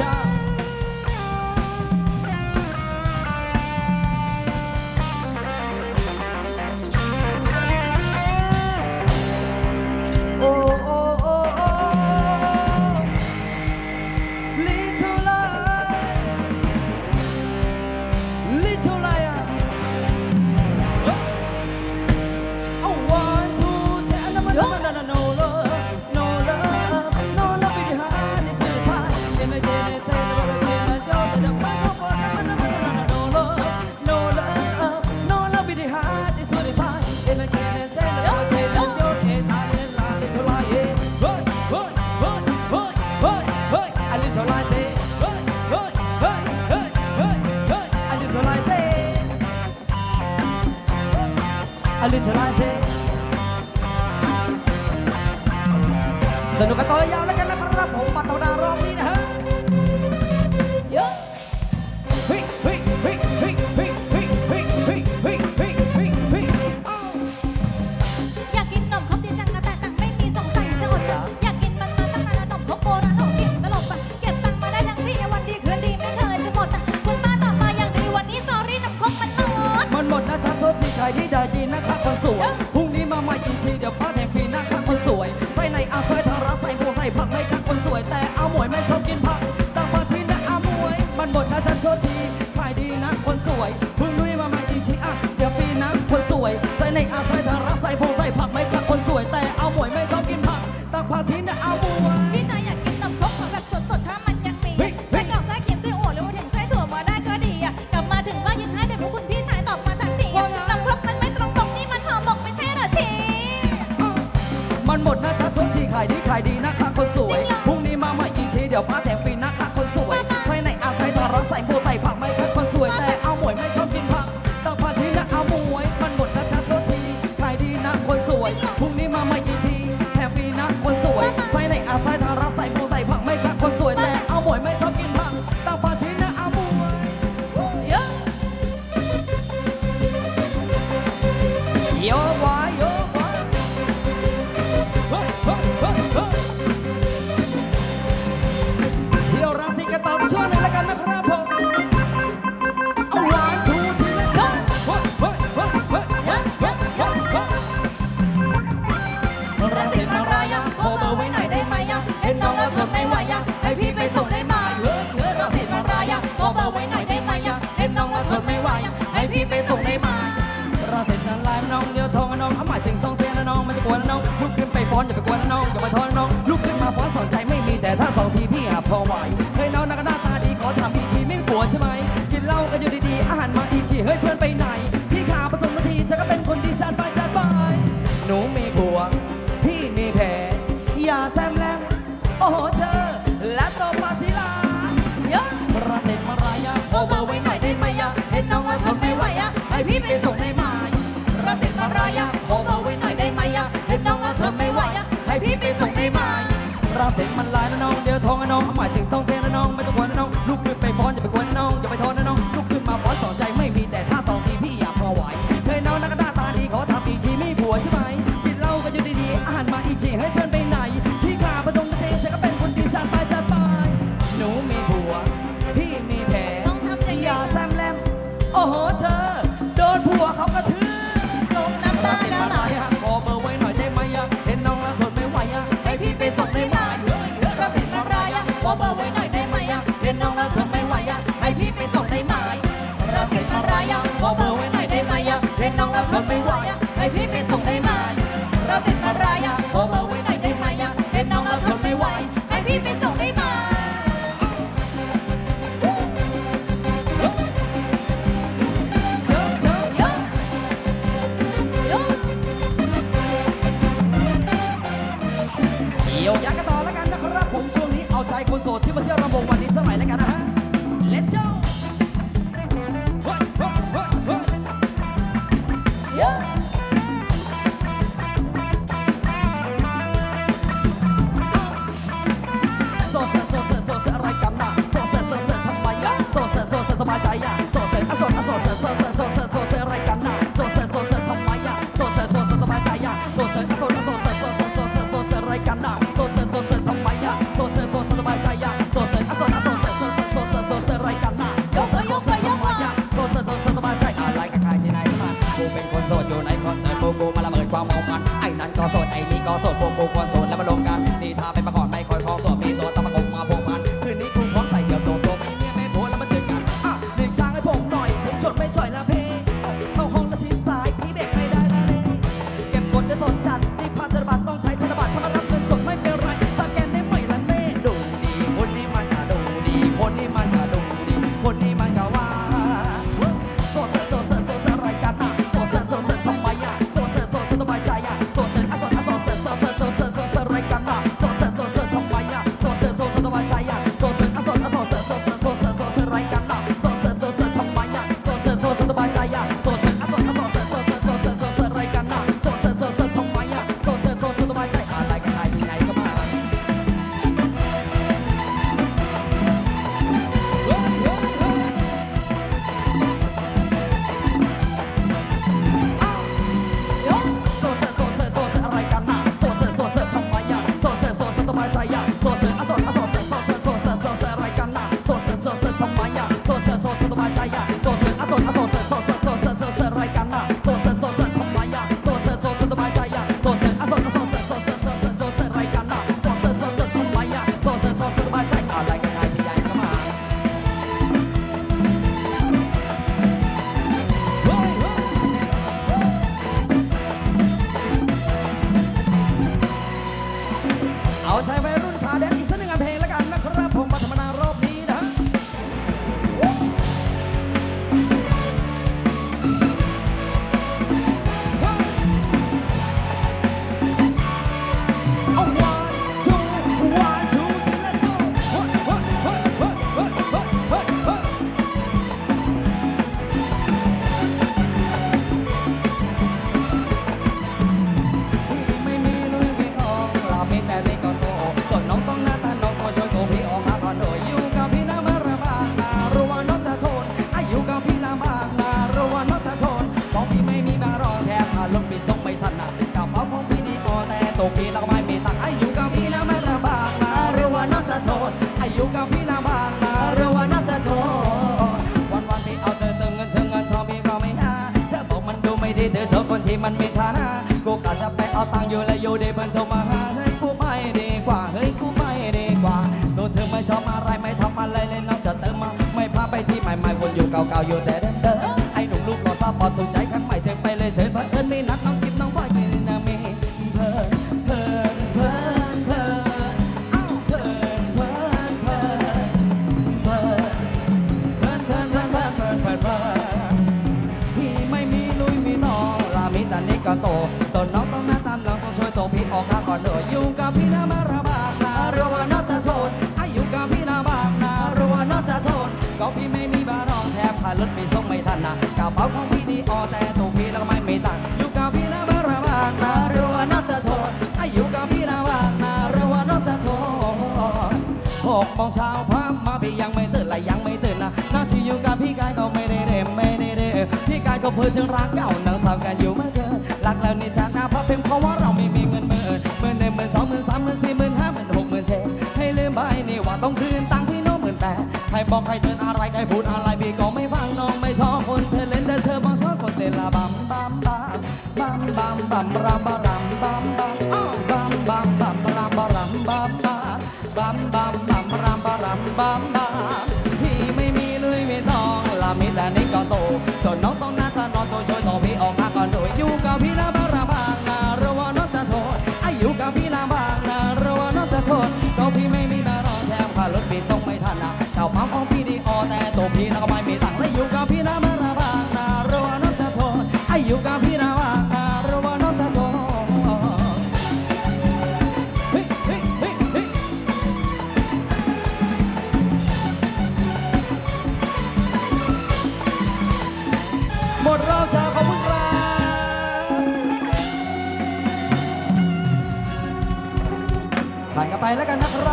time. Little I say a little I say สนุกกันต่อยาว สวยใส่ในอาซายทาราใส่หมูใส่ผักไม่คักคนสวย แต่เอาหมวยไม่ชอบกินผักต่างปาชีนะอาหมวยมันหมดนะจ๊ะโทษทีขายดีนะคนสวยพึ่งนี้มาใหม่อีกทีอะเดี๋ยวฟีนะคนสวยใส่ในอาซาย 都在胖 สองใจไม่มีแต่ถ้าสองทีพี่อาจพอไหวเฮ้ยน้องนักหน้าตาดีขอถามอีกทีไม่กลัวใช่ไหมกินเหล้ากันอยู่ดีๆอาหารมาอีกทีเฮ้ยเพื่อนไปไหน พี่ขาประทมนาทีฉันก็เป็นคนดีจัดไปจัดไปหนูมีผัว พี่มีแผลอย่าแซมแลมโอ้โหเธอและตบปาศิลาเยอะประสิทธิ์มารายาขอเบอร์ไว้หน่อยได้ไหมอะเห็นน้องแล้วทนไม่ไหวอะให้พี่ไปส่งได้ไหมประสิทธิ์มารายาขอเบอร์ไว้หน่อยได้ไหมอะเห็นน้องแล้วทนไม่ไหวอะให้พี่ไปส่งได้ไหม ประสิทธิ์มันลายนะน้องเดี๋ยวทองนะน้องหมายถึงต้องเซนะน้องไม่ต้องกลัวนะน้องลุกขึ้นไปฟ้อนอย่าไปกลัวนะน้องอย่าไปท้อนะน้องลุกขึ้นมาฟ้อนสองใจ ขอเบอร์ไว้หน่อยได้ไหมอะเห็นน้องแล้วทนไม่ไหวอะให้พี่ไปส่งได้ไหมเราสิมารายาขอเบอร์ไว้หน่อยได้ไหมอะเห็นน้องแล้วทนไม่ไหวให้พี่ไปส่งได้ไหมเชิญเชิญเยอะเยอะเกี่ยวยักกันต่อแล้วกันนะครับผมช่วงนี้เอาใจคนโสดที่มาเที่ยวรำวงวันนี้สักหน่อยแล้วกันนะ สบายใจอะโซเซอโซดอ่โสเซโซเซโซเซโซเซร็จอะไรกันน่ะโซเซโซเซทำไมอะโซเซโซเซร็จสบายใจอะโซเซอโซโสเซโซเซโซเซโซเซร็จอะไรกันน่ะโซเซโซเซทำไมอะโซเซโซเซร็จสบายใจอะโซเซอโซโสเซโซเซโซเซโซเซร็จอะไรกันน่ะโซเซโซเซทำไมอะโซเซโซเซร็จสบายใจอะไรกันใครที่ไหนมากูเป็นคนโสดอยู่ในคอนเสิร์ตพวกกูมาระเบิดความเมามันไอ้นั่นก็โสดไอ้นี่ก็โสดพวกกู ที่เธอชอบคนที่มันไม่ชานะกูขาจะไปเอาตังค์อยู่แล้วอยู่ดีมันทรมาหาเฮ้ยกูไม่ดีกว่าเฮ้ยกูไม่ดีกว่าตัวเธอไม่ชอบอะไรไม่ทำอะไรเลยนอกจากเธอมาไม่พาไปที่ใหม่ๆวนอยู่เก่าๆอยู่แต่ รเป๋าของพี่ดีอ่อแต่ตัวพี่แล้วก็ไม่ม่ตังค์อยู่กับพี่แล้บาระว่างนะรือว่าน้องจะทนอยู่กับพี่แล้วว่างนะรือว่านองจะทนหกโองเช้าพามาพี่ยังไม่ตื่นเลยยังไม่ตื่นนะน้องที่อยู่กับพี่กายก็ไม่ได้เร่ไม่ได้เร่พี่กายก็เพิ่งถึงรักเก่านางสาวกันอยู่เมื่อเกินรักแล้วนี่แสนนะเพราะพิ่มเพราะว่าเราไม่มีเงินเมื่นหมื่นหนึ่งหมื่นสองหมื่นสามหมื่นสี่หมื่นห้าหมื่นหกหมื่นเจ็ดให้ลืมไปนี่ว่าต้องคืนตังค์พี่น้องหมื่นแปดใครบอกใครเตือนอะไรใครพูดอะไรพี่ก็ไม่ บัมบัมรัมบัมรัมบัมบัมบัมบัมบัมรัมบัมรัมบัมบัมบัมบัมรัมบัมรัมบัมบัมพี่ไม่มีลยไม่ต้องละมีแต่นิกก็โตส่วนน้องต้องน่านอนตช่วยต่อพี่ออกมาก่อนโดยอยู่กับพี่ละบัมรัมบัระวังน้องจะโทษอายุกับพี่ละบังนะระวังน้องจะทษก็พี่ไม่มีนารอแถมค่ารถพี่ส่งไม่ทันนะเจ้าปั๊ของพี่ดีออแต่ตพี่แล้วก็ไม่มีตา